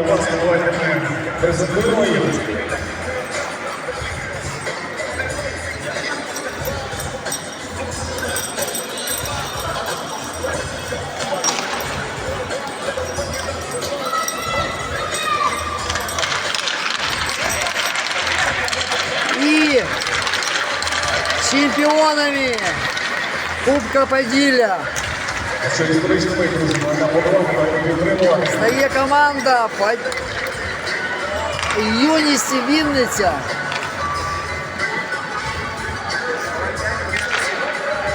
будь ласка, давайте ми презентуємо їх. И чемпионами Кубка Подиля Якщо історично використано на подарунку, давайте підтримувати. стає команда Под... Юністі Вінниця.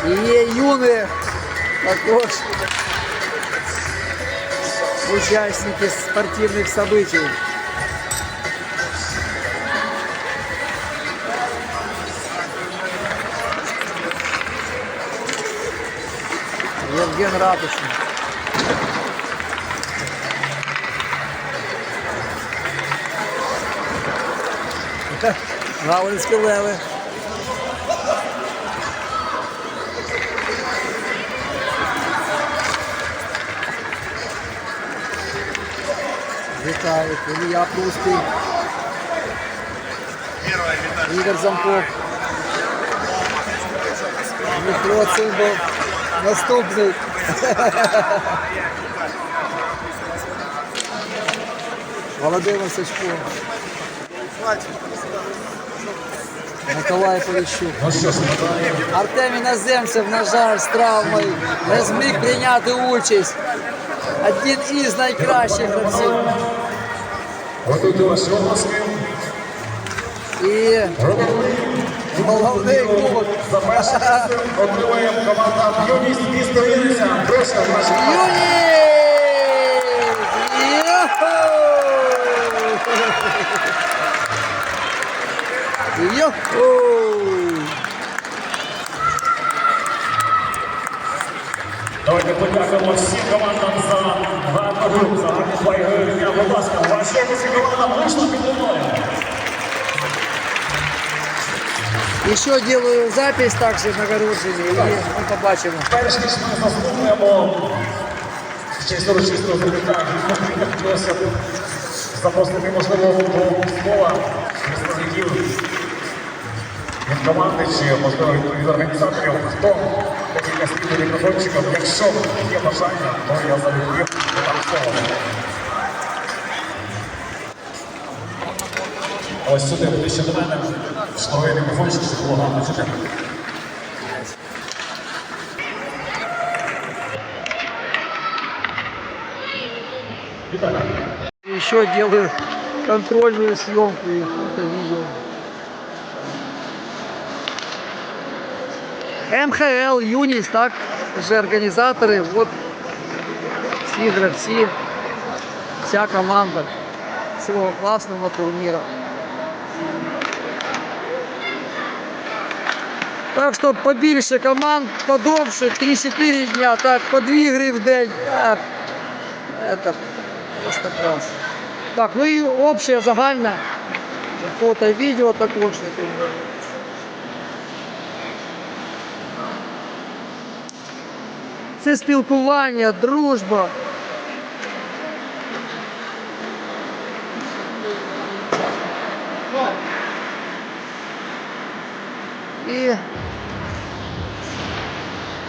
І є юні також учасники спортивних событий. Евген Ратушный. Галицькі леви. Вітаю, Ілля Прустий. Ігор Замков. Дмитро Цимбов. Наступний. Володимир Сачко. Миколай Поліщук. Артем Іноземцев, на жаль, з травмою. Не зміг прийняти участь. Один із найкращих гравців. І головний кубок За Йоху! Йоху! Давайте подякуємо всім командам за гарну гру, за гарні флайги. Будь ласка, ваші обласки команда вийшла під мною. Еще делаю запись также нагородження і ми побачимо. Перш ніж ми заслухаємо ще історичного запитання, хотілося б запросити, можливо, до слова представників від команди чи, можливо, від організаторів, хто декілька слів до мікрофончиків. Якщо є бажання, то я залюбив там слово. Ось сюди, ближче до мене, штовий мікрофончик, щоб було гарно чути. Вітаю. Еще делаю контрольную съемку и это видео. МХЛ, Юніс, так, же організатори, вот всі гравці, вся команда цього класного турніру. Так що побільше команд, подовше, 3-4 дня, так, по 2 гри в день. Так, это просто класс. Так, ну и общее загальне фото, відео також. Це спілкування, дружба. И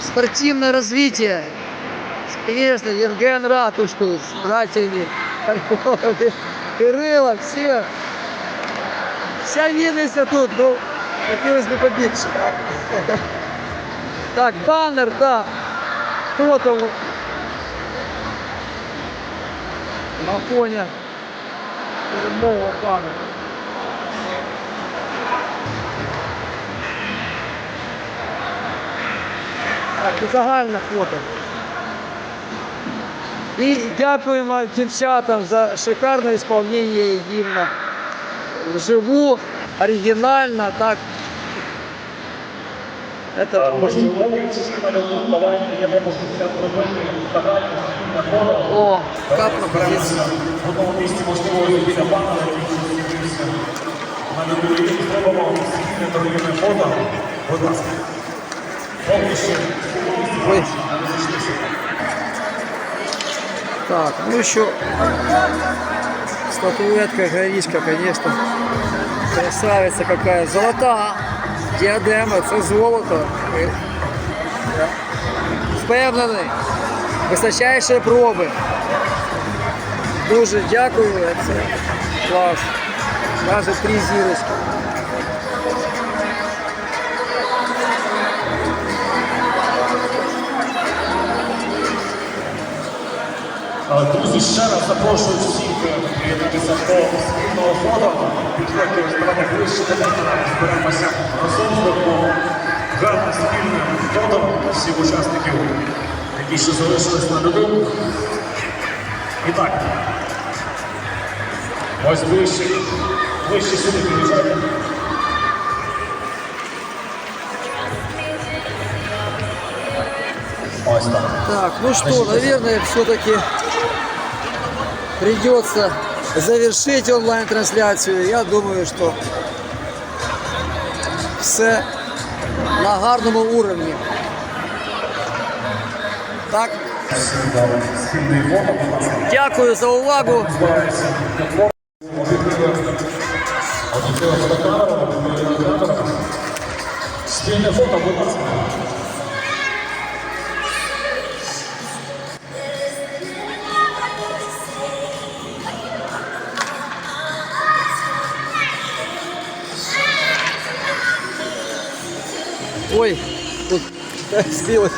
спортивное развитие. Конечно, Евген Ратушку с братьями Харьковыми, Кирилла, все. Вся Вінниця тут, ну, хотілося б побільше. Так, баннер, да. Хто там? На фоні перемового баннера. Так, і загальне фото. І дякуємо дівчатам за шикарне виконання гімна. Вживу, оригінально, так. Будь ласка. Поки що Ой. Так, ну що. Статуэтка, горишка, конечно. Красавица какая. Золота. Діадема, це золото. Впевнений. Вистачає Впевнений. Височайші проби. Дуже дякую. Це клас. Навіть три зірочки. Друзі, ще раз запрошую всіх е, приєднатися до спільного фото. Підходьте в ставання ближче. Зберемося разом зробимо гарне спільне фото всіх учасників, які ще залишились на льоду. І так, ось ближче, ближче сюди під'їжджайте. так. Так, ну что, наверное, все-таки придется завершить онлайн-трансляцію. Я думаю, що все на гарному уровні. Так, Спільний фото, будь ласка. дякую за увагу. збирається на Об'єктивна фотокамера, об'єктивна камера. Спільне фото, будь ласка. Ой, тут збилось.